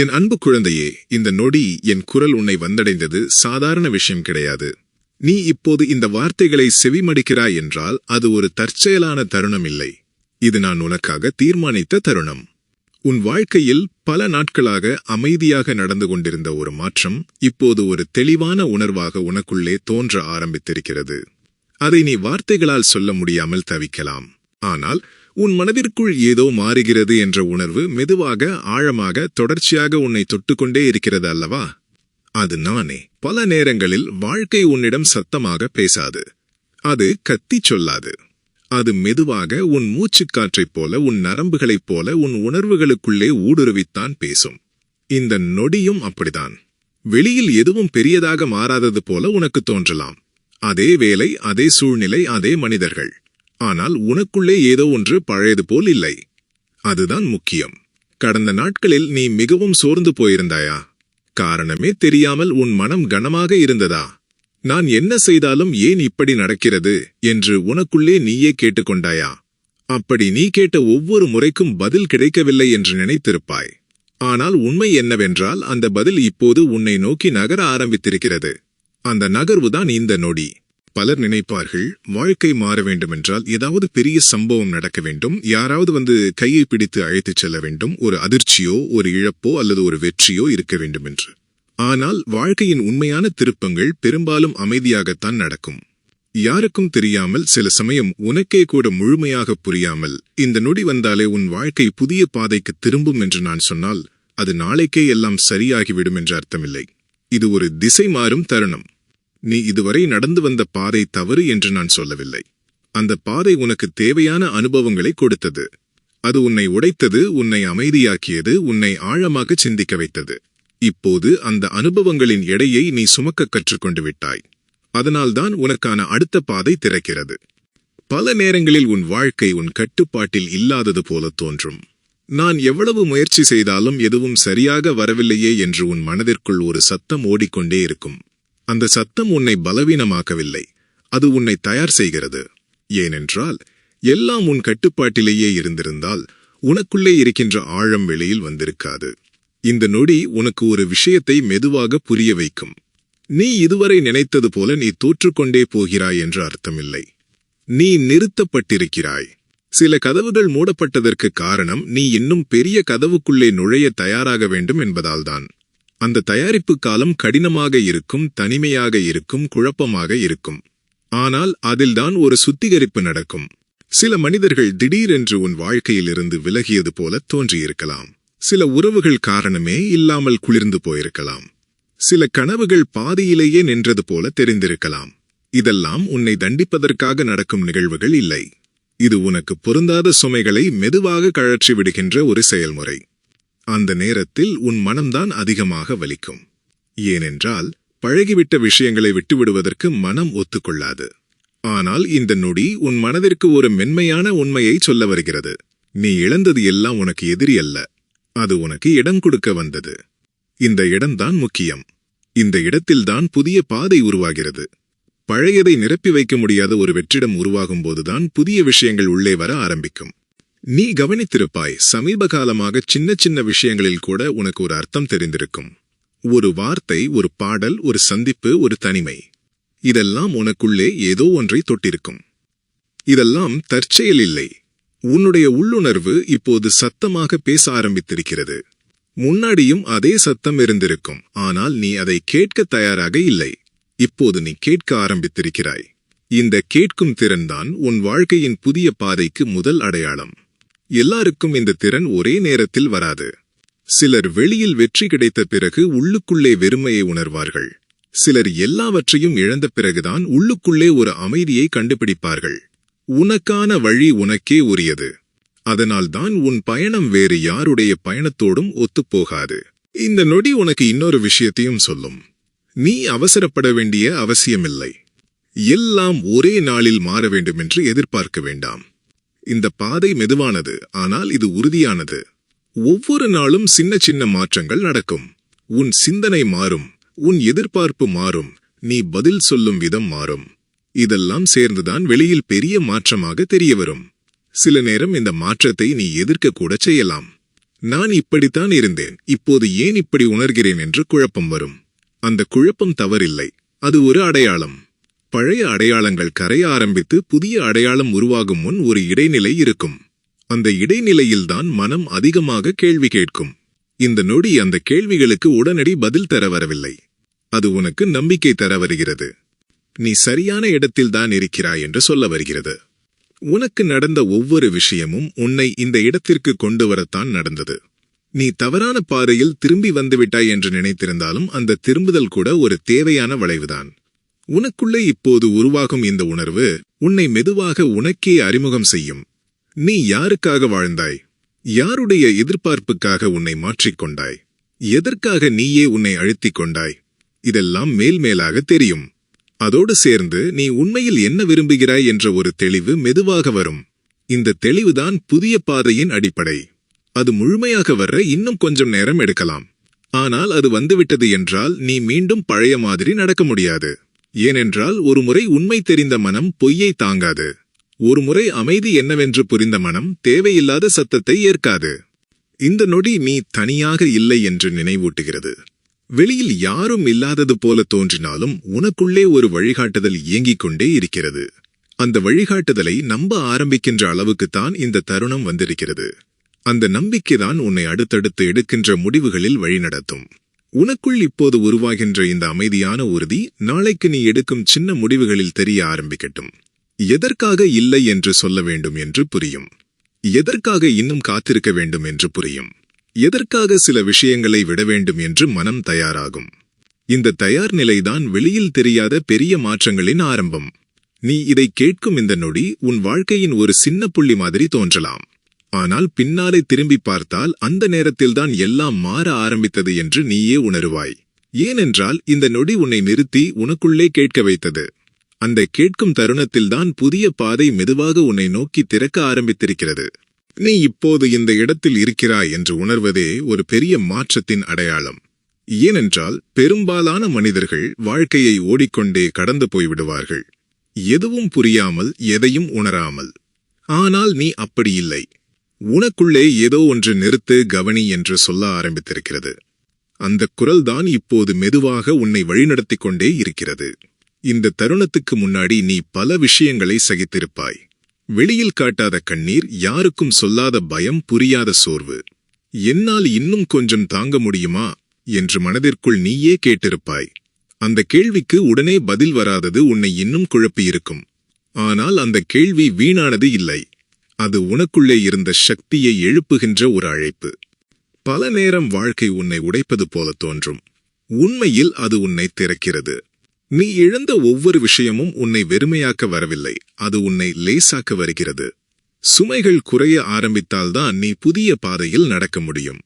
என் அன்பு குழந்தையே இந்த நொடி என் குரல் உன்னை வந்தடைந்தது சாதாரண விஷயம் கிடையாது. நீ இப்போது இந்த வார்த்தைகளை செவிமடிக்கிறாய் என்றால் அது ஒரு தற்செயலான தருணம் இல்லை. இது நான் உனக்காக தீர்மானித்த தருணம். உன் வாழ்க்கையில் பல நாட்களாக அமைதியாக நடந்து கொண்டிருந்த ஒரு மாற்றம் இப்போது ஒரு தெளிவான உணர்வாக உனக்குள்ளே தோன்ற ஆரம்பித்திருக்கிறது. அதை நீ வார்த்தைகளால் சொல்ல முடியாமல் தவிக்கலாம். ஆனால் உன் மனதிற்குள் ஏதோ மாறுகிறது என்ற உணர்வு மெதுவாக ஆழமாக தொடர்ச்சியாக உன்னை தொட்டுக்கொண்டே இருக்கிறது அல்லவா? அது நானே. பல நேரங்களில் வாழ்க்கை உன்னிடம் சத்தமாக பேசாது. அது கத்திச் சொல்லாது. அது மெதுவாக உன் மூச்சுக்காற்றைப் போல உன் நரம்புகளைப் போல உன் உணர்வுகளுக்குள்ளே ஊடுருவித்தான் பேசும். இந்த நொடியும் அப்படிதான் வெளியில் எதுவும் பெரியதாக மாறாதது போல உனக்கு தோன்றலாம். அதே வேலை அதே சூழ்நிலை அதே மனிதர்கள். ஆனால் உனக்குள்ளே ஏதோ ஒன்று பழையது போல் இல்லை. அதுதான் முக்கியம். கடந்த நாட்களில் நீ மிகவும் சோர்ந்து போயிருந்தாயா? காரணமே தெரியாமல் உன் மனம் கனமாக இருந்ததா? நான் என்ன செய்தாலும் ஏன் இப்படி நடக்கிறது என்று உனக்குள்ளே நீயே கேட்டுக்கொண்டாயா? அப்படி நீ கேட்ட ஒவ்வொரு முறைக்கும் பதில் கிடைக்கவில்லை என்று நினைத்திருப்பாய். ஆனால் உண்மை என்னவென்றால் அந்த பதில் இப்போது உன்னை நோக்கி நகர ஆரம்பித்திருக்கிறது. அந்த நகர்வுதான் இந்த நொடி. பலர் நினைப்பார்கள் வாழ்க்கை மாற வேண்டுமென்றால் ஏதாவது பெரிய சம்பவம் நடக்க வேண்டும் யாராவது வந்து கையை பிடித்து அழைத்துச் செல்ல வேண்டும் ஒரு அதிர்ச்சியோ ஒரு இழப்போ அல்லது ஒரு வெற்றியோ இருக்க வேண்டும் என்று ஆனால் வாழ்க்கையின் உண்மையான திருப்பங்கள் பெரும்பாலும் அமைதியாகத்தான் நடக்கும். யாருக்கும் தெரியாமல் சில சமயம் உனக்கே கூட முழுமையாக புரியாமல் இந்த நொடி வந்தாலே உன் வாழ்க்கை புதிய பாதைக்கு திரும்பும் என்று நான் சொன்னால் அது நாளைக்கே எல்லாம் சரியாகிவிடும் என்று அர்த்தமில்லை. இது ஒரு திசை மாறும் தருணம். நீ இதுவரை நடந்து வந்த பாதை தவறு என்று நான் சொல்லவில்லை. அந்த பாதை உனக்கு தேவையான அனுபவங்களை கொடுத்தது. அது உன்னை உடைத்தது உன்னை அமைதியாக்கியது உன்னை ஆழமாக சிந்திக்க வைத்தது. இப்போது அந்த அனுபவங்களின் எடையை நீ சுமக்க கற்றுக்கொண்டு விட்டாய். அதனால்தான் உனக்கான அடுத்த பாதை திறக்கிறது. பல நேரங்களில் உன் வாழ்க்கை உன் கட்டுப்பாட்டில் இல்லாதது போல தோன்றும். நான் எவ்வளவு முயற்சி செய்தாலும் எதுவும் சரியாக வரவில்லையே என்று உன் மனதிற்குள் ஒரு சத்தம் ஓடிக்கொண்டே இருக்கும். அந்த சத்தம் உன்னை பலவீனமாக்கவில்லை. அது உன்னை தயார் செய்கிறது. ஏனென்றால் எல்லாம் உன் கட்டுப்பாட்டிலேயே இருந்திருந்தால் உனக்குள்ளே இருக்கின்ற ஆழம் வெளியில் வந்திருக்காது. இந்த நொடி உனக்கு ஒரு விஷயத்தை மெதுவாக புரிய வைக்கும். நீ இதுவரை நினைத்தது போல நீ தோற்றுக்கொண்டே போகிறாய் என்று அர்த்தமில்லை. நீ நிறுத்தப்பட்டிருக்கிறாய். சில கதவுகள் மூடப்பட்டதற்கு காரணம் நீ இன்னும் பெரிய கதவுக்குள்ளே நுழைய தயாராக வேண்டும் என்பதால்தான். அந்த தயாரிப்பு காலம் கடினமாக இருக்கும் தனிமையாக இருக்கும் குழப்பமாக இருக்கும். ஆனால் அதில்தான் ஒரு சுத்திகரிப்பு நடக்கும். சில மனிதர்கள் திடீரென்று உன் வாழ்க்கையிலிருந்து விலகியது போல தோன்றியிருக்கலாம். சில உறவுகள் காரணமே இல்லாமல் குளிர்ந்து போயிருக்கலாம். சில கனவுகள் பாதியிலேயே நின்றது போல தெரிந்திருக்கலாம். இதெல்லாம் உன்னை தண்டிப்பதற்காக நடக்கும் நிகழ்வுகள் இல்லை. இது உனக்கு பொருந்தாத சுமைகளை மெதுவாக கழற்றி விடுகின்ற ஒரு செயல்முறை. அந்த நேரத்தில் உன் மனம்தான் அதிகமாக வலிக்கும். ஏனென்றால் பழகிவிட்ட விஷயங்களை விட்டுவிடுவதற்கு மனம் ஒத்துக்கொள்ளாது. ஆனால் இந்த நொடி உன் மனதிற்கு ஒரு மென்மையான உண்மையை சொல்ல வருகிறது. நீ இழந்தது எல்லாம் உனக்கு எதிரி அல்ல. அது உனக்கு இடம் கொடுக்க வந்தது. இந்த இடம்தான் முக்கியம். இந்த இடத்தில்தான் புதிய பாதை உருவாகிறது. பழையதை நிரப்பி வைக்க முடியாத ஒரு வெற்றிடம் உருவாகும் போதுதான் புதிய விஷயங்கள் உள்ளே வர ஆரம்பிக்கும். நீ கவனித்திருப்பாய் சமீப காலமாக சின்ன சின்ன விஷயங்களில் கூட உனக்கு ஒரு அர்த்தம் தெரிந்திருக்கும். ஒரு வார்த்தை ஒரு பாடல் ஒரு சந்திப்பு ஒரு தனிமை. இதெல்லாம் உனக்குள்ளே ஏதோ ஒன்றை தொட்டிருக்கும். இதெல்லாம் தற்செயல் இல்லை. உன்னுடைய உள்ளுணர்வு இப்போது சத்தமாக பேச ஆரம்பித்திருக்கிறது. முன்னாடியும் அதே சத்தம் இருந்திருக்கும் ஆனால் நீ அதை கேட்க தயாராக இல்லை. இப்போது நீ கேட்க ஆரம்பித்திருக்கிறாய். இந்த கேட்கும் திறன்தான் உன் வாழ்க்கையின் புதிய பாதைக்கு முதல் அடையாளம். எல்லாருக்கும் இந்த திறன் ஒரே நேரத்தில் வராது. சிலர் வெளியில் வெற்றி கிடைத்த பிறகு உள்ளுக்குள்ளே வெறுமையை உணர்வார்கள். சிலர் எல்லாவற்றையும் இழந்த பிறகுதான் உள்ளுக்குள்ளே ஒரு அமைதியை கண்டுபிடிப்பார்கள். உனக்கான வழி உனக்கே உரியது. அதனால்தான் உன் பயணம் வேறு யாருடைய பயணத்தோடும் ஒத்துப்போகாது. இந்த நொடி உனக்கு இன்னொரு விஷயத்தையும் சொல்லும். நீ அவசரப்பட வேண்டிய அவசியமில்லை. எல்லாம் ஒரே நாளில் மாற வேண்டுமென்று எதிர்பார்க்க வேண்டாம். இந்த பாதை மெதுவானது ஆனால் இது உறுதியானது. ஒவ்வொரு நாளும் சின்ன சின்ன மாற்றங்கள் நடக்கும். உன் சிந்தனை மாறும் உன் எதிர்பார்ப்பு மாறும் நீ பதில் சொல்லும் விதம் மாறும். இதெல்லாம் சேர்ந்துதான் வெளியில் பெரிய மாற்றமாக தெரிய வரும். சில நேரம் இந்த மாற்றத்தை நீ எதிர்க்க கூட செய்யலாம். நான் இப்படித்தான் இருந்தேன் இப்போது ஏன் இப்படி உணர்கிறேன் என்று குழப்பம் வரும். அந்த குழப்பம் தவறில்லை அது ஒரு அடையாளம். பழைய அடையாளங்கள் கரைய ஆரம்பித்து புதிய அடையாளம் உருவாகும் முன் ஒரு இடைநிலை இருக்கும். அந்த இடைநிலையில்தான் மனம் அதிகமாக கேள்வி கேட்கும். இந்த நொடி அந்த கேள்விகளுக்கு உடனடி பதில் தர வரவில்லை. அது உனக்கு நம்பிக்கை தர வருகிறது. நீ சரியான இடத்தில்தான் இருக்கிறாய் என்று சொல்ல வருகிறது. உனக்கு நடந்த ஒவ்வொரு விஷயமும் உன்னை இந்த இடத்திற்கு கொண்டு வரத்தான் நடந்தது. நீ தவறான பாதையில் திரும்பி வந்துவிட்டாய் என்று நினைத்திருந்தாலும் அந்த திரும்புதல் கூட ஒரு தேவையான வளைவுதான். உனக்குள்ளே இப்போது உருவாகும் இந்த உணர்வு உன்னை மெதுவாக உனக்கே அறிமுகம் செய்யும். நீ யாருக்காக வாழ்ந்தாய்? யாருடைய எதிர்பார்ப்புக்காக உன்னை மாற்றிக்கொண்டாய் எதற்காக நீயே உன்னை அழுத்திக் கொண்டாய்? இதெல்லாம் மேல்மேலாக தெரியும். அதோடு சேர்ந்து நீ உண்மையில் என்ன விரும்புகிறாய் என்ற ஒரு தெளிவு மெதுவாக வரும். இந்த தெளிவுதான் புதிய பாதையின் அடிப்படை. அது முழுமையாக வர இன்னும் கொஞ்சம் நேரம் எடுக்கலாம். ஆனால் அது வந்துவிட்டது என்றால் நீ மீண்டும் பழைய மாதிரி நடக்க முடியாது. ஏனென்றால் ஒருமுறை உண்மை தெரிந்த மனம் பொய்யை தாங்காது. ஒருமுறை அமைதி என்னவென்று புரிந்த மனம் தேவையில்லாத சத்தத்தை ஏற்காது. இந்த நொடி நீ தனியாக இல்லை என்று நினைவூட்டுகிறது. வெளியில் யாரும் இல்லாதது போல தோன்றினாலும் உனக்குள்ளே ஒரு வழிகாட்டுதல் இயங்கிக் கொண்டே இருக்கிறது. அந்த வழிகாட்டுதலை நம்ப ஆரம்பிக்கின்ற அளவுக்குத்தான் இந்த தருணம் வந்திருக்கிறது. அந்த நம்பிக்கைதான் உன்னை அடுத்தடுத்து எடுக்கின்ற முடிவுகளில் வழிநடத்தும். உனக்குள் இப்போது உருவாகின்ற இந்த அமைதியான உறுதி நாளைக்கு நீ எடுக்கும் சின்ன முடிவுகளில் தெரிய ஆரம்பிக்கட்டும். எதற்காக இல்லை என்று சொல்ல வேண்டும் என்று புரியும். எதற்காக இன்னும் காத்திருக்க வேண்டும் என்று புரியும். எதற்காக சில விஷயங்களை விட வேண்டும் என்று மனம் தயாராகும். இந்த தயார் நிலைதான் வெளியில் தெரியாத பெரிய மாற்றங்களின் ஆரம்பம். நீ இதை கேட்கும் இந்த நொடி உன் வாழ்க்கையின் ஒரு சின்ன புள்ளி மாதிரி தோன்றலாம். ஆனால் பின்னாலே திரும்பி பார்த்தால் அந்த நேரத்தில்தான் எல்லாம் மாற ஆரம்பித்தது என்று நீயே உணருவாய். ஏனென்றால் இந்த நொடி உன்னை நிறுத்தி உனக்குள்ளே கேட்க வைத்தது. அந்த கேட்கும் தருணத்தில்தான் புதிய பாதை மெதுவாக உன்னை நோக்கி திறக்க ஆரம்பித்திருக்கிறது. நீ இப்போது இந்த இடத்தில் இருக்கிறாய் என்று உணர்வதே ஒரு பெரிய மாற்றத்தின் அடையாளம். ஏனென்றால் பெரும்பாலான மனிதர்கள் வாழ்க்கையை ஓடிக்கொண்டே கடந்து போய்விடுவார்கள். எதுவும் புரியாமல் எதையும் உணராமல். ஆனால் நீ அப்படி இல்லை. உனக்குள்ளே ஏதோ ஒன்று நிறுத்து கவனி என்று சொல்ல ஆரம்பித்திருக்கிறது. அந்த குரல்தான் இப்போது மெதுவாக உன்னை வழிநடத்திக் கொண்டே இருக்கிறது. இந்த தருணத்துக்கு முன்னாடி நீ பல விஷயங்களை சகித்திருப்பாய். வெளியில் காட்டாத கண்ணீர் யாருக்கும் சொல்லாத பயம் புரியாத சோர்வு. என்னால் இன்னும் கொஞ்சம் தாங்க முடியுமா? என்று மனதிற்குள் நீயே கேட்டிருப்பாய். அந்த கேள்விக்கு உடனே பதில் வராதது உன்னை இன்னும் குழப்பியிருக்கும். ஆனால் அந்த கேள்வி வீணானது இல்லை. அது உனக்குள்ளே இருந்த சக்தியை எழுப்புகின்ற ஒரு அழைப்பு. பல நேரம் வாழ்க்கை உன்னை உடைப்பது போல தோன்றும். உண்மையில் அது உன்னை திறக்கிறது. நீ இழந்த ஒவ்வொரு விஷயமும் உன்னை வெறுமையாக்க வரவில்லை. அது உன்னை லேசாக்க வருகிறது. சுமைகள் குறைய ஆரம்பித்தால்தான் நீ புதிய பாதையில் நடக்க முடியும்.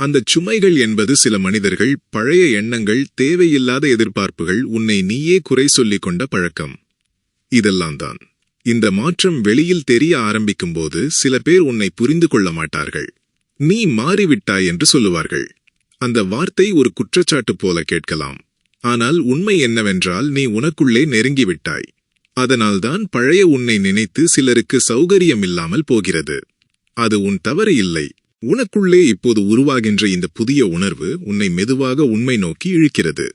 அந்த சுமைகள் என்பது சில மனிதர்கள் பழைய எண்ணங்கள் தேவையில்லாத எதிர்பார்ப்புகள் உன்னை நீயே குறை சொல்லிக் கொண்ட பழக்கம். இதெல்லாம் தான். இந்த மாற்றம் வெளியில் தெரிய ஆரம்பிக்கும்போது சில பேர் உன்னை புரிந்து கொள்ள மாட்டார்கள். நீ மாறிவிட்டாய் என்று சொல்லுவார்கள். அந்த வார்த்தை ஒரு குற்றச்சாட்டு போல கேட்கலாம். ஆனால் உண்மை என்னவென்றால் நீ உனக்குள்ளே நெருங்கிவிட்டாய். அதனால்தான் பழைய உன்னை நினைத்து சிலருக்கு சௌகரியம் இல்லாமல் போகிறது. அது உன் தவறு இல்லை. உனக்குள்ளே இப்போது உருவாகின்ற இந்த புதிய உணர்வு உன்னை மெதுவாக உண்மை நோக்கி இழுக்கிறது.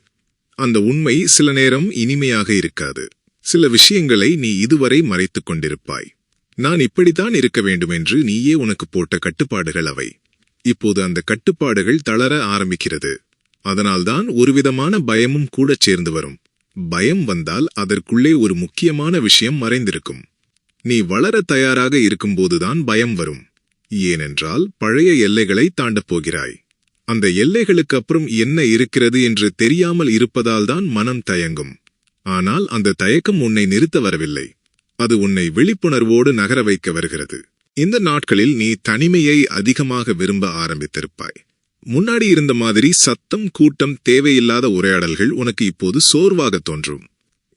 அந்த உண்மை சில நேரம் இனிமையாக இருக்காது. சில விஷயங்களை நீ இதுவரை மறைத்துக் கொண்டிருப்பாய். நான் இப்படித்தான் இருக்க வேண்டும் என்று நீயே உனக்கு போட்ட கட்டுப்பாடுகள் அவை. இப்போது அந்த கட்டுப்பாடுகள் தளர ஆரம்பிக்கிறது. அதனால்தான் ஒருவிதமான பயமும் கூடச் சேர்ந்து வரும். பயம் வந்தால் அதற்குள்ளே ஒரு முக்கியமான விஷயம் மறைந்திருக்கும். நீ வளர தயாராக இருக்கும்போதுதான் பயம் வரும். ஏனென்றால் பழைய எல்லைகளை தாண்டப் போகிறாய். அந்த எல்லைகளுக்கு அப்புறம் என்ன இருக்கிறது என்று தெரியாமல் இருப்பதால்தான் மனம் தயங்கும். ஆனால் அந்த தயக்கம் உன்னை நிறுத்த வரவில்லை. அது உன்னை விழிப்புணர்வோடு நகர வைக்க வருகிறது. இந்த நாட்களில் நீ தனிமையை அதிகமாக விரும்ப ஆரம்பித்திருப்பாய். முன்னாடி இருந்த மாதிரி சத்தம் கூட்டம் தேவையில்லாத உரையாடல்கள் உனக்கு இப்போது சோர்வாக தோன்றும்.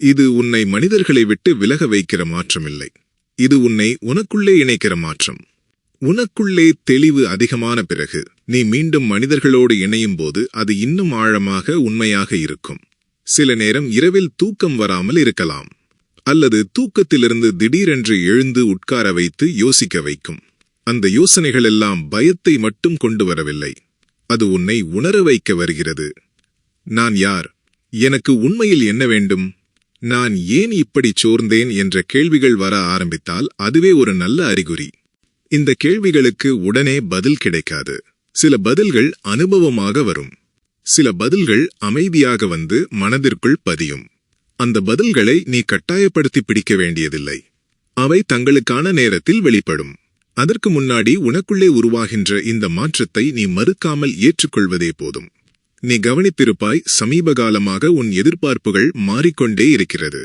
இது உன்னை மனிதர்களை விட்டு விலக வைக்கிற மாற்றமில்லை. இது உன்னை உனக்குள்ளே இணைக்கிற மாற்றம். உனக்குள்ளே தெளிவு அதிகமான பிறகு நீ மீண்டும் மனிதர்களோடு இணையும் போது அது இன்னும் ஆழமாக உண்மையாக இருக்கும். சில நேரம் இரவில் தூக்கம் வராமல் இருக்கலாம் அல்லது தூக்கத்திலிருந்து திடீரென்று எழுந்து உட்கார வைத்து யோசிக்க வைக்கும். அந்த யோசனைகளெல்லாம் பயத்தை மட்டும் கொண்டு வரவில்லை. அது உன்னை உணர வைக்க வருகிறது. நான் யார்? எனக்கு உண்மையில் என்ன வேண்டும்? நான் ஏன் இப்படி சோர்ந்தேன் என்ற கேள்விகள் வர ஆரம்பித்தால் அதுவே ஒரு நல்ல அறிகுறி. இந்த கேள்விகளுக்கு உடனே பதில் கிடைக்காது. சில பதில்கள் அனுபவமாக வரும். சில பதில்கள் அமைதியாக வந்து மனதிற்குள் பதியும். அந்த பதில்களை நீ கட்டாயப்படுத்தி பிடிக்க வேண்டியதில்லை. அவை தங்களுக்கான நேரத்தில் வெளிப்படும். அதற்கு முன்னாடி உனக்குள்ளே உருவாகின்ற இந்த மாற்றத்தை நீ மறுக்காமல் ஏற்றுக்கொள்வதே போதும். நீ கவனித்திருப்பாய் சமீப காலமாக உன் எதிர்பார்ப்புகள் மாறிக்கொண்டே இருக்கிறது.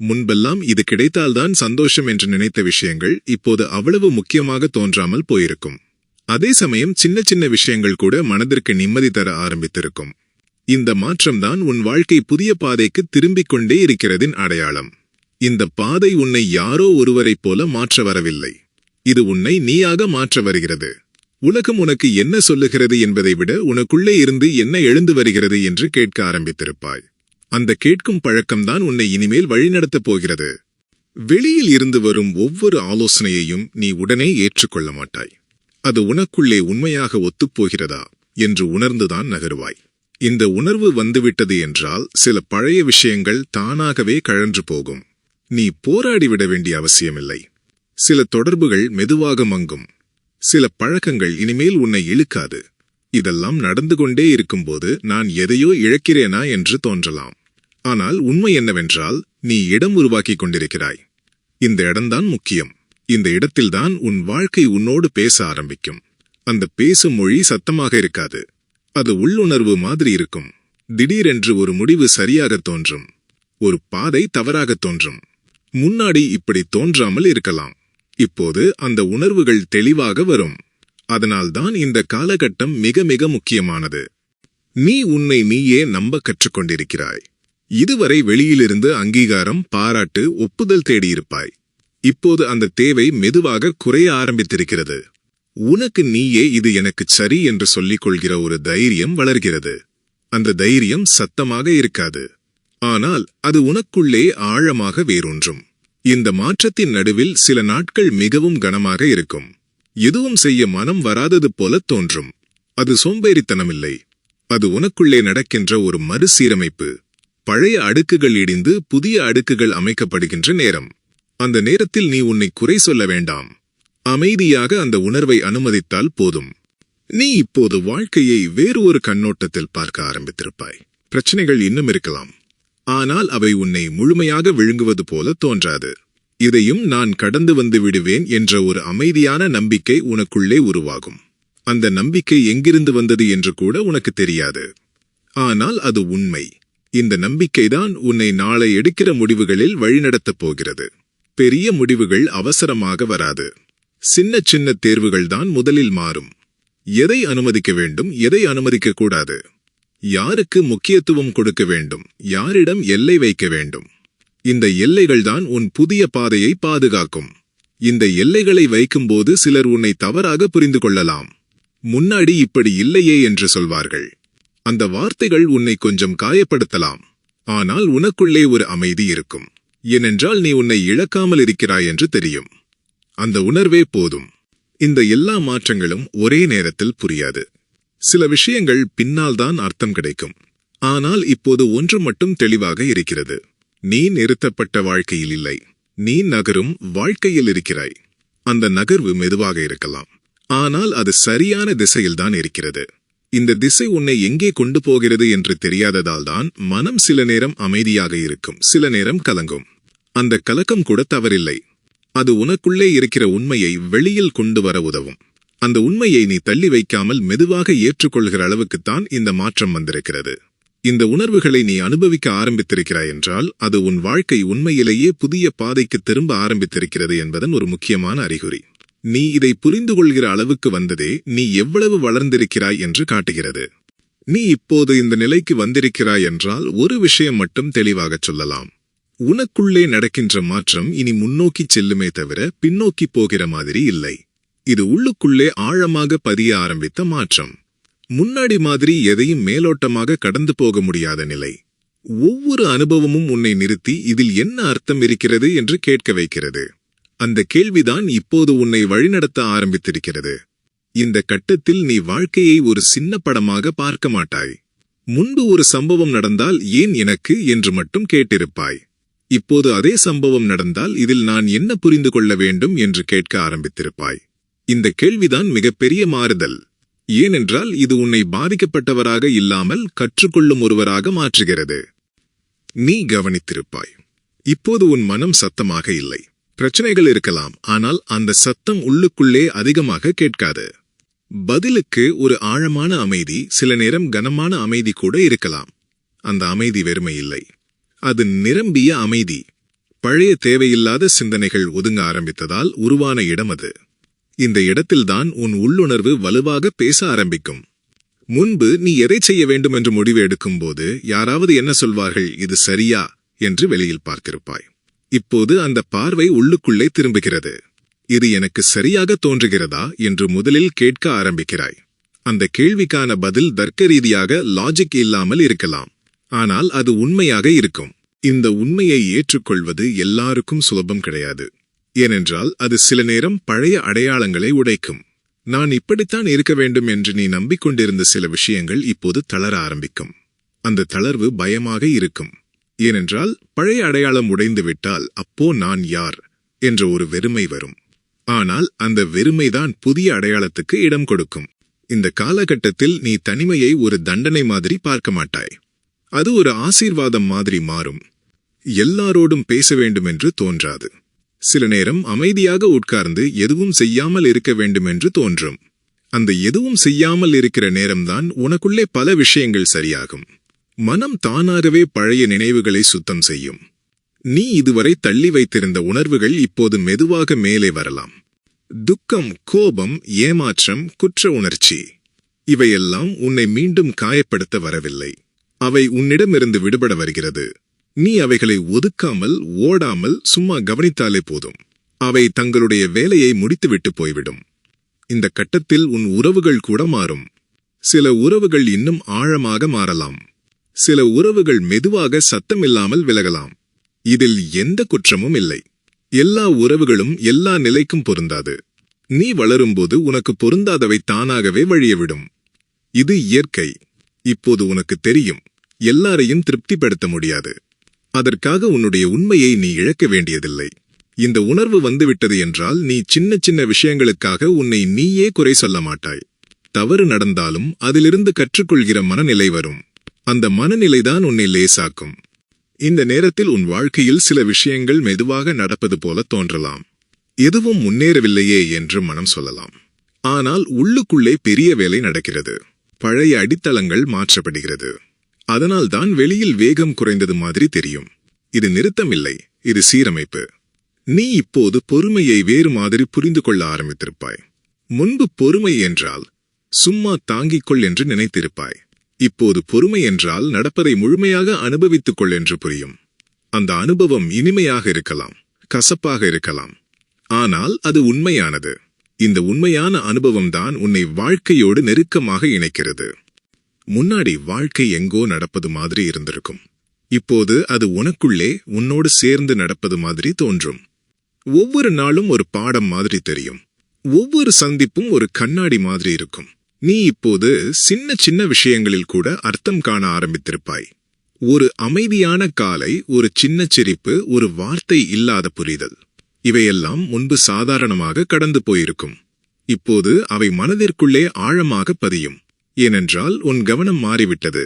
முன்பெல்லாம் இது கிடைத்தால்தான் சந்தோஷம் என்று நினைத்த விஷயங்கள் இப்போது அவ்வளவு முக்கியமாக தோன்றாமல் போயிருக்கும். அதே சமயம் சின்ன சின்ன விஷயங்கள் கூட மனதிற்கு நிம்மதி தர ஆரம்பித்திருக்கும். இந்த மாற்றம்தான் உன் வாழ்க்கை புதிய பாதைக்கு திரும்பிக் கொண்டே இருக்கிறதின் அடையாளம். இந்த பாதை உன்னை யாரோ ஒருவரைப் போல மாற்ற வரவில்லை. இது உன்னை நீயாக மாற்ற வருகிறது. உலகம் உனக்கு என்ன சொல்லுகிறது என்பதை விட உனக்குள்ளே இருந்து என்ன எழுந்து வருகிறது என்று கேட்க ஆரம்பித்திருப்பாய். அந்த கேட்கும் பழக்கம்தான் உன்னை இனிமேல் வழிநடத்தப் போகிறது. வெளியில் இருந்து வரும் ஒவ்வொரு ஆலோசனையையும் நீ உடனே ஏற்றுக்கொள்ள மாட்டாய். அது உனக்குள்ளே உண்மையாக ஒத்துப்போகிறதா என்று உணர்ந்துதான் நகருவாய். இந்த உணர்வு வந்துவிட்டது என்றால் சில பழைய விஷயங்கள் தானாகவே கழன்று போகும். நீ போராடி விட வேண்டிய அவசியமில்லை. சில தொடர்புகள் மெதுவாக மங்கும். சில பழக்கங்கள் இனிமேல் உன்னை இழுக்காது. இதெல்லாம் நடந்து கொண்டே இருக்கும்போது நான் எதையோ இழக்கிறேனா என்று தோன்றலாம். ஆனால் உண்மை என்னவென்றால் நீ இடம் உருவாக்கிக் கொண்டிருக்கிறாய். இந்த இடம்தான் முக்கியம். இந்த இடத்தில்தான் உன் வாழ்க்கை உன்னோடு பேச ஆரம்பிக்கும். அந்த பேசும் மொழி சத்தமாக இருக்காது. அது உள்ளுணர்வு மாதிரி இருக்கும். திடீரென்று ஒரு முடிவு சரியாக தோன்றும். ஒரு பாதை தவறாக தோன்றும். முன்னாடி இப்படி தோன்றாமல் இருக்கலாம். இப்போது அந்த உணர்வுகள் தெளிவாக வரும். அதனால்தான் இந்த காலகட்டம் மிக மிக முக்கியமானது. நீ உன்னை நீயே நம்ப கற்றுக்கொண்டிருக்கிறாய். இதுவரை வெளியிலிருந்து அங்கீகாரம் பாராட்டு ஒப்புதல் தேடியிருப்பாய். இப்போது அந்த தேவை மெதுவாக குறைய ஆரம்பித்திருக்கிறது. உனக்கு நீயே இது எனக்கு சரி என்று சொல்லிக் கொள்கிற ஒரு தைரியம் வளர்கிறது. அந்த தைரியம் சத்தமாக இருக்காது. ஆனால் அது உனக்குள்ளே ஆழமாக வேரூன்றும். இந்த மாற்றத்தின் நடுவில் சில நாட்கள் மிகவும் கனமாக இருக்கும். எதுவும் செய்ய மனம் வராதது போல தோன்றும். அது சோம்பேறித்தனமில்லை. அது உனக்குள்ளே நடக்கின்ற ஒரு மறுசீரமைப்பு. பழைய அடுக்குகள் இடிந்து புதிய அடுக்குகள் அமைக்கப்படுகின்ற நேரம். அந்த நேரத்தில் நீ உன்னை குறை சொல்ல வேண்டாம். அமைதியாக அந்த உணர்வை அனுமதித்தால் போதும். நீ இப்போது வாழ்க்கையை வேறு ஒரு கண்ணோட்டத்தில் பார்க்க ஆரம்பித்திருப்பாய். பிரச்சனைகள் இன்னும் இருக்கலாம். ஆனால் அவை உன்னை முழுமையாக விழுங்குவது போல தோன்றாது. இதையும் நான் கடந்து வந்து விடுவேன் என்ற ஒரு அமைதியான நம்பிக்கை உனக்குள்ளே உருவாகும். அந்த நம்பிக்கை எங்கிருந்து வந்தது என்று கூட உனக்கு தெரியாது. ஆனால் அது உண்மை. இந்த நம்பிக்கைதான் உன்னை நாளை எடுக்கிற முடிவுகளில் வழிநடத்தப் போகிறது. பெரிய முடிவுகள் அவசரமாக வராது. சின்ன சின்ன தேர்வுகள்தான் முதலில் மாறும். எதை அனுமதிக்க வேண்டும் எதை அனுமதிக்க கூடாது. யாருக்கு முக்கியத்துவம் கொடுக்க வேண்டும் யாரிடம் எல்லை வைக்க வேண்டும். இந்த எல்லைகள்தான் உன் புதிய பாதையை பாதுகாக்கும். இந்த எல்லைகளை வைக்கும்போது சிலர் உன்னை தவறாக புரிந்து கொள்ளலாம். முன்னாடி இப்படி இல்லையே என்று சொல்வார்கள். அந்த வார்த்தைகள் உன்னை கொஞ்சம் காயப்படுத்தலாம். ஆனால் உனக்குள்ளே ஒரு அமைதி இருக்கும். ஏனென்றால் நீ உன்னை இழக்காமல் இருக்கிறாய் என்று தெரியும். அந்த உணர்வே போதும். இந்த எல்லா மாற்றங்களும் ஒரே நேரத்தில் புரியாது. சில விஷயங்கள் பின்னால்தான் அர்த்தம் கிடைக்கும். ஆனால் இப்போது ஒன்று மட்டும் தெளிவாக இருக்கிறது. நீ நிறுத்தப்பட்ட வாழ்க்கையில் இல்லை. நீ நகரும் வாழ்க்கையில் இருக்கிறாய். அந்த நகர்வு மெதுவாக இருக்கலாம். ஆனால் அது சரியான திசையில்தான் இருக்கிறது. இந்த திசை உன்னை எங்கே கொண்டு போகிறது என்று தெரியாததால்தான் மனம் சில நேரம் அமைதியாக இருக்கும். சில நேரம் கலங்கும். அந்த கலக்கம் கூட தவறில்லை. அது உனக்குள்ளே இருக்கிற உண்மையை வெளியில் கொண்டு வர உதவும். அந்த உண்மையை நீ தள்ளி வைக்காமல் மெதுவாக ஏற்றுக்கொள்கிற அளவுக்குத்தான் இந்த மாற்றம் வந்திருக்கிறது. இந்த உணர்வுகளை நீ அனுபவிக்க ஆரம்பித்திருக்கிறாய் என்றால் அது உன் வாழ்க்கை உண்மையிலேயே புதிய பாதைக்கு திரும்ப ஆரம்பித்திருக்கிறது என்பதன் ஒரு முக்கியமான அறிகுறி. நீ இதை புரிந்து கொள்கிற அளவுக்கு வந்ததே நீ எவ்வளவு வளர்ந்திருக்கிறாய் என்று காட்டுகிறது. நீ இப்போது இந்த நிலைக்கு வந்திருக்கிறாய் என்றால் ஒரு விஷயம் மட்டும் தெளிவாகச் சொல்லலாம். உனக்குள்ளே நடக்கின்ற மாற்றம் இனி முன்னோக்கிச் செல்லுமே தவிர பின்னோக்கி போகிற மாதிரி இல்லை. இது உள்ளுக்குள்ளே ஆழமாக பதிய ஆரம்பித்த மாற்றம். முன்னாடி மாதிரி எதையும் மேலோட்டமாக கடந்து போக முடியாத நிலை. ஒவ்வொரு அனுபவமும் உன்னை நிறுத்தி இதில் என்ன அர்த்தம் இருக்கிறது என்று கேட்க வைக்கிறது. அந்த கேள்விதான் இப்போது உன்னை வழிநடத்த ஆரம்பித்திருக்கிறது. இந்த கட்டத்தில் நீ வாழ்க்கையை ஒரு சின்ன படமாக பார்க்க மாட்டாய். முன்பு ஒரு சம்பவம் நடந்தால் ஏன் எனக்கு என்று மட்டும் கேட்டிருப்பாய். இப்போது அதே சம்பவம் நடந்தால் இதில் நான் என்ன புரிந்து கொள்ள வேண்டும் என்று கேட்க ஆரம்பித்திருப்பாய். இந்த கேள்விதான் மிகப்பெரிய மாறுதல். ஏனென்றால் இது உன்னை பாதிக்கப்பட்டவராக இல்லாமல் கற்றுக்கொள்ளும் ஒருவராக மாற்றுகிறது. நீ கவனித்திருப்பாய். இப்போது உன் மனம் சத்தமாக இல்லை. பிரச்சனைகள் இருக்கலாம் ஆனால் அந்த சத்தம் உள்ளுக்குள்ளே அதிகமாக கேட்காது. பதிலுக்கு ஒரு ஆழமான அமைதி சில நேரம் கனமான அமைதி கூட இருக்கலாம். அந்த அமைதி வெறுமை இல்லை. அது நிரம்பிய அமைதி. பழைய தேவையில்லாத சிந்தனைகள் ஒதுங்க ஆரம்பித்ததால் உருவான இடம் அது. இந்த இடத்தில்தான் உன் உள்ளுணர்வு வலுவாக பேச ஆரம்பிக்கும். முன்பு நீ எதை செய்ய வேண்டும் என்று முடிவு எடுக்கும்போது யாராவது என்ன சொல்வார்கள் இது சரியா என்று வெளியில் பார்த்திருப்பாய். இப்போது அந்த பார்வை உள்ளுக்குள்ளே திரும்புகிறது. இது எனக்கு சரியாக தோன்றுகிறதா என்று முதலில் கேட்க ஆரம்பிக்கிறாய். அந்த கேள்விக்கான பதில் தர்க்க ரீதியாக லாஜிக் இல்லாமல் இருக்கலாம். ஆனால் அது உண்மையாக இருக்கும். இந்த உண்மையை ஏற்றுக்கொள்வது எல்லாருக்கும் சுலபம் கிடையாது. ஏனென்றால் அது சில நேரம் பழைய அடையாளங்களை உடைக்கும். நான் இப்படித்தான் இருக்க வேண்டும் என்று நீ நம்பிக்கொண்டிருந்த சில விஷயங்கள் இப்போது தளர ஆரம்பிக்கும். அந்த தளர்வு பயமாக இருக்கும். ஏனென்றால் பழைய அடையாளம் உடைந்துவிட்டால் அப்போ நான் யார்? என்ற ஒரு வெறுமை வரும். ஆனால் அந்த வெறுமைதான் புதிய அடையாளத்துக்கு இடம் கொடுக்கும். இந்த காலகட்டத்தில் நீ தனிமையை ஒரு தண்டனை மாதிரி பார்க்க மாட்டாய். அது ஒரு ஆசீர்வாதம் மாதிரி மாறும். எல்லாரோடும் பேச வேண்டும் என்று தோன்றாது. சில நேரம் அமைதியாக உட்கார்ந்து எதுவும் செய்யாமல் இருக்க வேண்டும் என்று தோன்றும். அந்த எதுவும் செய்யாமல் இருக்கிற நேரம்தான் உனக்குள்ளே பல விஷயங்கள் சரியாகும். மனம் தானாகவே பழைய நினைவுகளை சுத்தம் செய்யும். நீ இதுவரை தள்ளி வைத்திருந்த உணர்வுகள் இப்போது மெதுவாக மேலே வரலாம். துக்கம் கோபம் ஏமாற்றம் குற்ற உணர்ச்சி இவையெல்லாம் உன்னை மீண்டும் காயப்படுத்த வரவில்லை. அவை உன்னிடமிருந்து விடுபட வருகிறது. நீ அவைகளை ஒதுக்காமல் ஓடாமல் சும்மா கவனித்தாலே போதும். அவை தங்களுடைய வேலையை முடித்துவிட்டு போய்விடும். இந்த கட்டத்தில் உன் உறவுகள் கூட மாறும். சில உறவுகள் இன்னும் ஆழமாக மாறலாம். சில உறவுகள் மெதுவாக சத்தமில்லாமல் விலகலாம். இதில் எந்த குற்றமும் இல்லை. எல்லா உறவுகளும் எல்லா நிலைக்கும் பொருந்தாது. நீ வளரும்போது உனக்கு பொருந்தாதவை தானாகவே வழியவிடும். இது இயற்கை. இப்போது உனக்கு தெரியும். எல்லாரையும் திருப்திப்படுத்த முடியாது. அதற்காக உன்னுடைய உண்மையை நீ இழக்க வேண்டியதில்லை. இந்த உணர்வு வந்துவிட்டது என்றால் நீ சின்ன சின்ன விஷயங்களுக்காக உன்னை நீயே குறை சொல்ல மாட்டாய். தவறு நடந்தாலும் அதிலிருந்து கற்றுக்கொள்கிற மனநிலை வரும். அந்த மனநிலைதான் உன்னை லேசாக்கும். இந்த நேரத்தில் உன் வாழ்க்கையில் சில விஷயங்கள் மெதுவாக நடப்பது போல தோன்றலாம். எதுவும் முன்னேறவில்லையே என்று மனம் சொல்லலாம். ஆனால் உள்ளுக்குள்ளே பெரிய வேலை நடக்கிறது. பழைய அடித்தளங்கள் மாற்றப்படுகிறது. அதனால்தான் வெளியில் வேகம் குறைந்தது மாதிரி தெரியும். இது நிறுத்தமில்லை இது சீரமைப்பு. நீ இப்போது பொறுமையை வேறு மாதிரி புரிந்து கொள்ள ஆரம்பித்திருப்பாய். முன்பு பொறுமை என்றால் சும்மா தாங்கிக் கொள் என்று நினைத்திருப்பாய். இப்போது பொறுமை என்றால் நடப்பதை முழுமையாக அனுபவித்துக் கொள் என்று புரியும். அந்த அனுபவம் இனிமையாக இருக்கலாம் கசப்பாக இருக்கலாம். ஆனால் அது உண்மையானது. இந்த உண்மையான அனுபவம்தான் உன்னை வாழ்க்கையோடு நெருக்கமாக இணைக்கிறது. முன்னாடி வாழ்க்கை எங்கோ நடப்பது மாதிரி இருந்திருக்கும். இப்போது அது உனக்குள்ளே உன்னோடு சேர்ந்து நடப்பது மாதிரி தோன்றும். ஒவ்வொரு நாளும் ஒரு பாடம் மாதிரி தெரியும். ஒவ்வொரு சந்திப்பும் ஒரு கண்ணாடி மாதிரி இருக்கும். நீ இப்போது சின்ன சின்ன விஷயங்களில் கூட அர்த்தம் காண ஆரம்பித்திருப்பாய். ஒரு அமைதியான காலை ஒரு சின்ன சிரிப்பு ஒரு வார்த்தை இல்லாத புரிதல். இவையெல்லாம் முன்பு சாதாரணமாக கடந்து போயிருக்கும். இப்போது அவை மனதிற்குள்ளே ஆழமாக பதியும். ஏனென்றால் உன் கவனம் மாறிவிட்டது.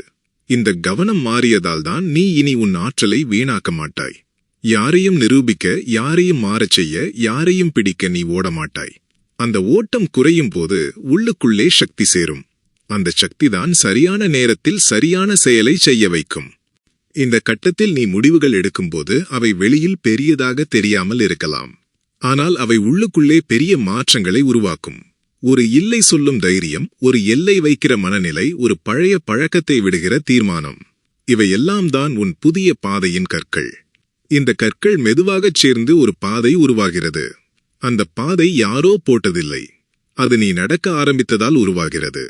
இந்த கவனம் மாறியதால்தான் நீ இனி உன் ஆற்றலை வீணாக்க மாட்டாய். யாரையும் நிரூபிக்க யாரையும் மாறச் செய்ய யாரையும் பிடிக்க நீ ஓட மாட்டாய் அந்த ஓட்டம் குறையும் போது உள்ளுக்குள்ளே சக்தி சேரும். அந்த சக்திதான் சரியான நேரத்தில் சரியான செயலை செய்ய வைக்கும். இந்த கட்டத்தில் நீ முடிவுகள் எடுக்கும்போது அவை வெளியில் பெரியதாக தெரியாமல் இருக்கலாம். ஆனால் அவை உள்ளுக்குள்ளே பெரிய மாற்றங்களை உருவாக்கும். ஒரு இல்லை சொல்லும் தைரியம் ஒரு எல்லை வைக்கிற மனநிலை ஒரு பழைய பழக்கத்தை விடுகிற தீர்மானம். இவையெல்லாம் தான் உன் புதிய பாதையின் கற்கள். இந்த கற்கள் மெதுவாகச் சேர்ந்து ஒரு பாதை உருவாகிறது. அந்த பாதை யாரோ போட்டதில்லை. அது நீ நடக்க ஆரம்பித்ததால் உருவாகிறது.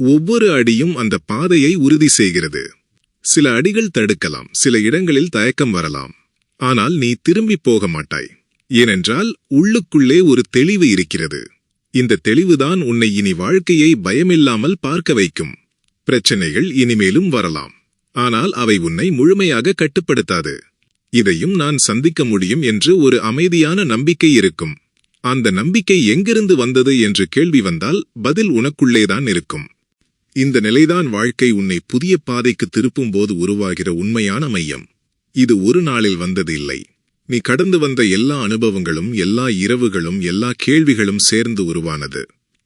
ஒவ்வொரு அடியும் அந்த பாதையை உறுதி செய்கிறது. சில அடிகள் தடுக்கலாம் சில இடங்களில் தயக்கம் வரலாம். ஆனால் நீ திரும்பி போக மாட்டாய். ஏனென்றால் உள்ளுக்குள்ளே ஒரு தெளிவு இருக்கிறது. இந்த தெளிவுதான் உன்னை இனி வாழ்க்கையை பயமில்லாமல் பார்க்க வைக்கும். பிரச்சனைகள் இனிமேலும் வரலாம். ஆனால் அவை உன்னை முழுமையாக கட்டுப்படுத்தாது. இதையும் நான் சந்திக்க முடியும் என்று ஒரு அமைதியான நம்பிக்கை இருக்கும். அந்த நம்பிக்கை எங்கிருந்து வந்தது என்று கேள்வி வந்தால் பதில் உனக்குள்ளேதான் இருக்கும். இந்த நிலைதான் வாழ்க்கை உன்னை புதிய பாதைக்கு திருப்பும் போது உருவாகிற உண்மையான மையம். இது ஒரு நாளில் வந்தது இல்லை நீ கடந்து வந்த எல்லா அனுபவங்களும் எல்லா இரவுகளும் எல்லா கேள்விகளும் சேர்ந்து உருவானது.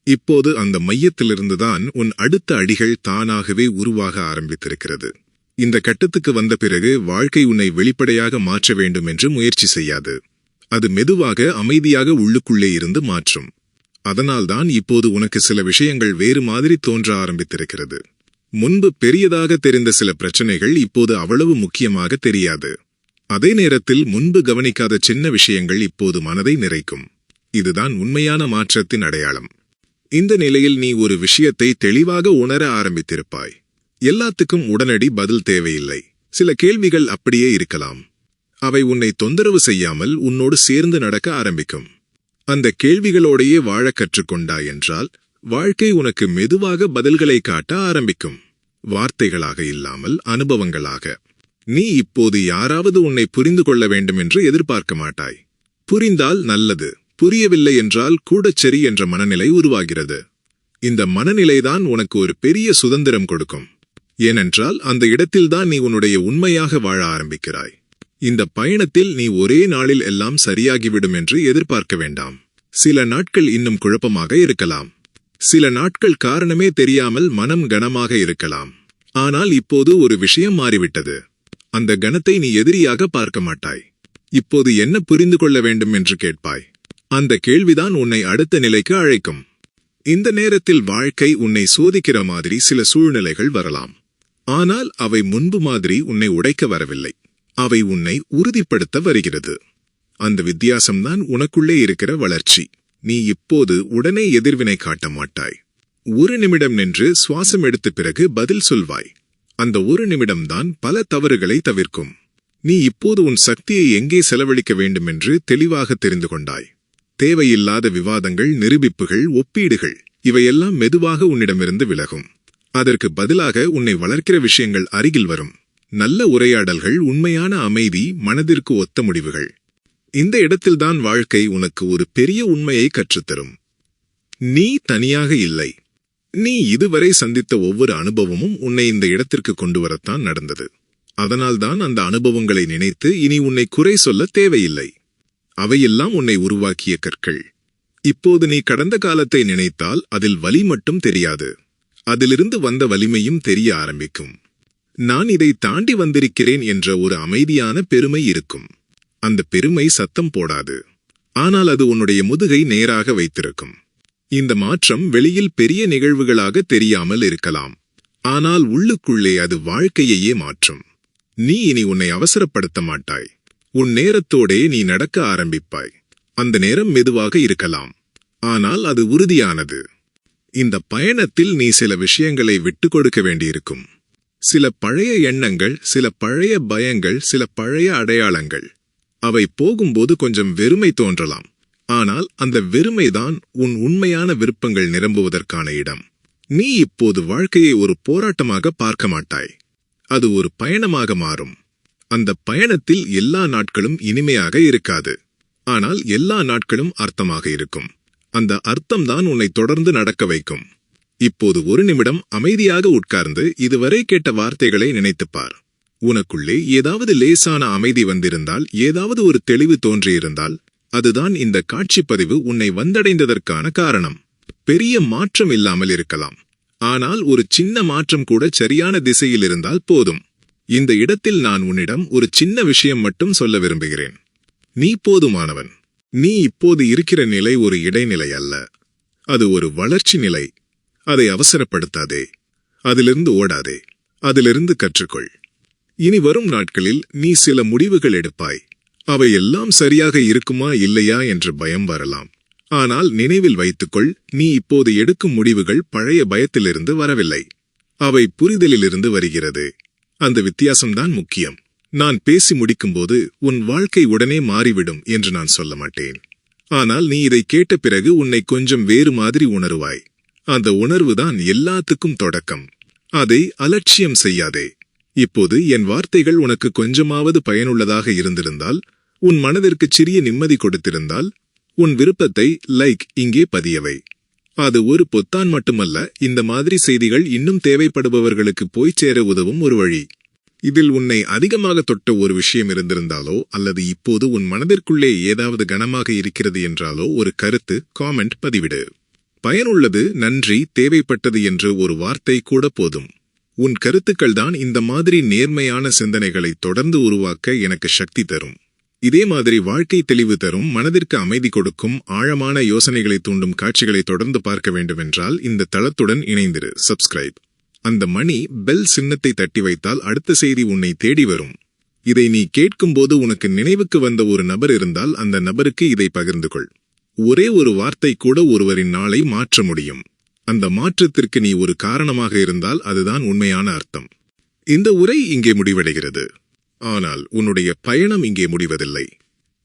இப்போது அந்த மையத்திலிருந்துதான் உன் அடுத்த அடிகள் தானாகவே உருவாக ஆரம்பித்திருக்கிறது. இந்த கட்டத்துக்கு வந்த பிறகு வாழ்க்கை உன்னை வெளிப்படையாக மாற்ற வேண்டும் என்று முயற்சி செய்யாது. அது மெதுவாக அமைதியாக உள்ளுக்குள்ளே இருந்து மாற்றும். அதனால்தான் இப்போது உனக்கு சில விஷயங்கள் வேறு மாதிரி தோன்ற ஆரம்பித்திருக்கிறது. முன்பு பெரியதாக தெரிந்த சில பிரச்சனைகள் இப்போது அவ்வளவு முக்கியமாக தெரியாது. அதே நேரத்தில் முன்பு கவனிக்காத சின்ன விஷயங்கள் இப்போது மனதை நிறைக்கும். இதுதான் உண்மையான மாற்றத்தின் அடையாளம். இந்த நிலையில் நீ ஒரு விஷயத்தை தெளிவாக உணர ஆரம்பித்திருப்பாய். எல்லாத்துக்கும் உடனடி பதில் தேவையில்லை. சில கேள்விகள் அப்படியே இருக்கலாம். அவை உன்னை தொந்தரவு செய்யாமல் உன்னோடு சேர்ந்து நடக்க ஆரம்பிக்கும். அந்த கேள்விகளோடையே வாழ கற்றுக்கொண்டாய் என்றால் வாழ்க்கை உனக்கு மெதுவாக பதில்களை காட்ட ஆரம்பிக்கும். வார்த்தைகளாக இல்லாமல் அனுபவங்களாக. நீ இப்போது யாராவது உன்னை புரிந்து கொள்ள வேண்டும் என்று எதிர்பார்க்க மாட்டாய். புரிந்தால் நல்லது புரியவில்லை என்றால் கூட சரி என்ற மனநிலை உருவாகிறது. இந்த மனநிலைதான் உனக்கு ஒரு பெரிய சுதந்திரம் கொடுக்கும். ஏனென்றால் அந்த இடத்தில்தான் நீ உன்னுடைய உண்மையாக வாழ ஆரம்பிக்கிறாய். இந்த பயணத்தில் நீ ஒரே நாளில் எல்லாம் சரியாகிவிடும் என்று எதிர்பார்க்க வேண்டாம். சில நாட்கள் இன்னும் குழப்பமாக இருக்கலாம். சில நாட்கள் காரணமே தெரியாமல் மனம் கனமாக இருக்கலாம். ஆனால் இப்போது ஒரு விஷயம் மாறிவிட்டது. அந்த கணத்தை நீ எதிரியாக பார்க்க மாட்டாய். இப்போது என்ன புரிந்து கொள்ள வேண்டும் என்று கேட்பாய். அந்த கேள்விதான் உன்னை அடுத்த நிலைக்கு அழைக்கும். இந்த நேரத்தில் வாழ்க்கை உன்னை சோதிக்கிற மாதிரி சில சூழ்நிலைகள் வரலாம். ஆனால் அவை முன்பு மாதிரி உன்னை உடைக்க வரவில்லை. அவை உன்னை உறுதிப்படுத்த வருகிறது. அந்த வித்தியாசம்தான் உனக்குள்ளே இருக்கிற வளர்ச்சி. நீ இப்போது உடனே எதிர்வினை காட்ட மாட்டாய். ஒரு நிமிடம் நின்று சுவாசம் எடுத்த பிறகு பதில் சொல்வாய். அந்த ஒரு நிமிடம்தான் பல தவறுகளை தவிர்க்கும். நீ இப்போது உன் சக்தியை எங்கே செலவழிக்க வேண்டுமென்று தெளிவாக தெரிந்து கொண்டாய். தேவையில்லாத விவாதங்கள் நிரூபிப்புகள் ஒப்பீடுகள் இவையெல்லாம் மெதுவாக உன்னிடமிருந்து விலகும். அதற்கு பதிலாக உன்னை வளர்க்கிற விஷயங்கள் அருகில் வரும். நல்ல உரையாடல்கள் உண்மையான அமைதி மனதிற்கு ஒத்த முடிவுகள். இந்த இடத்தில்தான் வாழ்க்கை உனக்கு ஒரு பெரிய உண்மையை கற்றுத்தரும். நீ தனியாக இல்லை. நீ இதுவரை சந்தித்த ஒவ்வொரு அனுபவமும் உன்னை இந்த இடத்திற்கு கொண்டு வரத்தான் நடந்தது. அதனால்தான் அந்த அனுபவங்களை நினைத்து இனி உன்னை குறை சொல்ல தேவையில்லை. அவையெல்லாம் உன்னை உருவாக்கிய கற்கள். இப்போது நீ கடந்த காலத்தை நினைத்தால் அதில் வலி மட்டும் தெரியாது. அதிலிருந்து வந்த வலிமையும் தெரிய ஆரம்பிக்கும். நான் இதை தாண்டி வந்திருக்கிறேன் என்ற ஒரு அமைதியான பெருமை இருக்கும். அந்த பெருமை சத்தம் போடாது. ஆனால் அது உன்னுடைய முதுகை நேராக வைத்திருக்கும். இந்த மாற்றம் வெளியில் பெரிய நிகழ்வுகளாக தெரியாமல் இருக்கலாம். ஆனால் உள்ளுக்குள்ளே அது வாழ்க்கையையே மாற்றும். நீ இனி உன்னை அவசரப்படுத்த மாட்டாய். உன் நேரத்தோடே நீ நடக்க ஆரம்பிப்பாய். அந்த நேரம் மெதுவாக இருக்கலாம். ஆனால் அது உறுதியானது. இந்த பயணத்தில் நீ சில விஷயங்களை விட்டுக் கொடுக்க வேண்டியிருக்கும். சில பழைய எண்ணங்கள் சில பழைய பயங்கள் சில பழைய அடையாளங்கள். அவை போகும்போது கொஞ்சம் வெறுமை தோன்றலாம். ஆனால் அந்த வெறுமைதான் உன் உண்மையான விருப்பங்கள் நிரம்புவதற்கான இடம். நீ இப்போது வாழ்க்கையை ஒரு போராட்டமாக பார்க்க மாட்டாய். அது ஒரு பயணமாக மாறும். அந்த பயணத்தில் எல்லா நாட்களும் இனிமையாக இருக்காது. ஆனால் எல்லா நாட்களும் அர்த்தமாக இருக்கும். அந்த அர்த்தம்தான் உன்னை தொடர்ந்து நடக்க வைக்கும். இப்போது ஒரு நிமிடம் அமைதியாக உட்கார்ந்து இதுவரை கேட்ட வார்த்தைகளை நினைத்துப்பார் உனக்குள்ளே ஏதாவது லேசான அமைதி வந்திருந்தால் ஏதாவது ஒரு தெளிவு தோன்றியிருந்தால் அதுதான் இந்த காட்சிப்பதிவு உன்னை வந்தடைந்ததற்கான காரணம். பெரிய மாற்றம் இல்லாமல் இருக்கலாம். ஆனால் ஒரு சின்ன மாற்றம் கூட சரியான திசையில் இருந்தால் போதும். இந்த இடத்தில் நான் உன்னிடம் ஒரு சின்ன விஷயம் மட்டும் சொல்ல விரும்புகிறேன். நீ போதுமானவன். நீ இப்போது இருக்கிற நிலை ஒரு இடைநிலை அல்ல. அது ஒரு வளர்ச்சி நிலை. அதை அவசரப்படுத்தாதே. அதிலிருந்து ஓடாதே. அதிலிருந்து கற்றுக்கொள். இனி வரும் நாட்களில் நீ சில முடிவுகள் எடுப்பாய். அவை எல்லாம் சரியாக இருக்குமா இல்லையா என்று பயம் வரலாம். ஆனால் நினைவில் வைத்துக்கொள் நீ இப்போது எடுக்கும் முடிவுகள் பழைய பயத்திலிருந்து வரவில்லை. அவை புரிதலிலிருந்து வருகிறது. அந்த வித்தியாசம்தான் முக்கியம். நான் பேசி முடிக்கும்போது உன் வாழ்க்கை உடனே மாறிவிடும் என்று நான் சொல்ல மாட்டேன். ஆனால் நீ இதை கேட்ட பிறகு உன்னை கொஞ்சம் வேறு மாதிரி உணருவாய். அந்த உணர்வுதான் எல்லாத்துக்கும் தொடக்கம். அதை அலட்சியம் செய்யாதே. இப்போது என் வார்த்தைகள் உனக்கு கொஞ்சமாவது பயனுள்ளதாக இருந்திருந்தால் உன் மனதிற்கு சிறிய நிம்மதி கொடுத்திருந்தால் உன் விருப்பத்தை லைக் இங்கே பதியவை. அது ஒரு பொத்தான் மட்டுமல்ல இந்த மாதிரி செய்திகள் இன்னும் தேவைப்படுபவர்களுக்கு போய்ச் சேர உதவும் ஒரு வழி. இதில் உன்னை அதிகமாக தொட்ட ஒரு விஷயம் இருந்திருந்தாலோ அல்லது இப்போது உன் மனதிற்குள்ளே ஏதாவது கனமாக இருக்கிறது என்றாலோ ஒரு கருத்து காமெண்ட் பதிவிடு. பயனுள்ளது நன்றி தேவைப்பட்டது என்று ஒரு வார்த்தை கூட போதும். உன் கருத்துக்கள் தான் இந்த மாதிரி நேர்மையான சிந்தனைகளை தொடர்ந்து உருவாக்க எனக்கு சக்தி தரும். இதே மாதிரி வாழ்க்கை தெளிவு தரும் மனதிற்கு அமைதி கொடுக்கும் ஆழமான யோசனைகளை தூண்டும் காட்சிகளை தொடர்ந்து பார்க்க வேண்டுமென்றால் இந்த தளத்துடன் இணைந்திரு சப்ஸ்கிரைப் அந்த மணி பெல் சின்னத்தை தட்டி வைத்தால் அடுத்த செய்தி உன்னை தேடி வரும். இதை நீ கேட்கும்போது உனக்கு நினைவுக்கு வந்த ஒரு நபர் இருந்தால் அந்த நபருக்கு இதை பகிர்ந்து கொள் ஒரே ஒரு வார்த்தை கூட ஒருவரின் நாளை மாற்ற முடியும். அந்த மாற்றத்திற்கு நீ ஒரு காரணமாக இருந்தால் அதுதான் உண்மையான அர்த்தம். இந்த உரை இங்கே முடிவடைகிறது. ஆனால் உன்னுடைய பயணம் இங்கே முடிவதில்லை.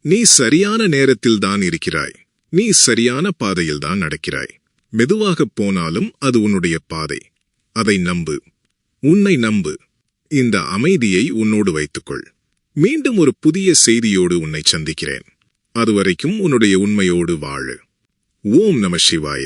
நீ சரியான நேரத்தில் தான் இருக்கிறாய். நீ சரியான பாதையில் தான் நடக்கிறாய். மெதுவாகப் போனாலும் அது உன்னுடைய பாதை. அதை நம்பு. உன்னை நம்பு. இந்த அமைதியை உன்னோடு வைத்துக்கொள். மீண்டும் ஒரு புதிய செய்தியோடு உன்னை சந்திக்கிறேன். அதுவரைக்கும் உன்னுடைய உண்மையோடு வாழு. ஓம் நம சிவாய.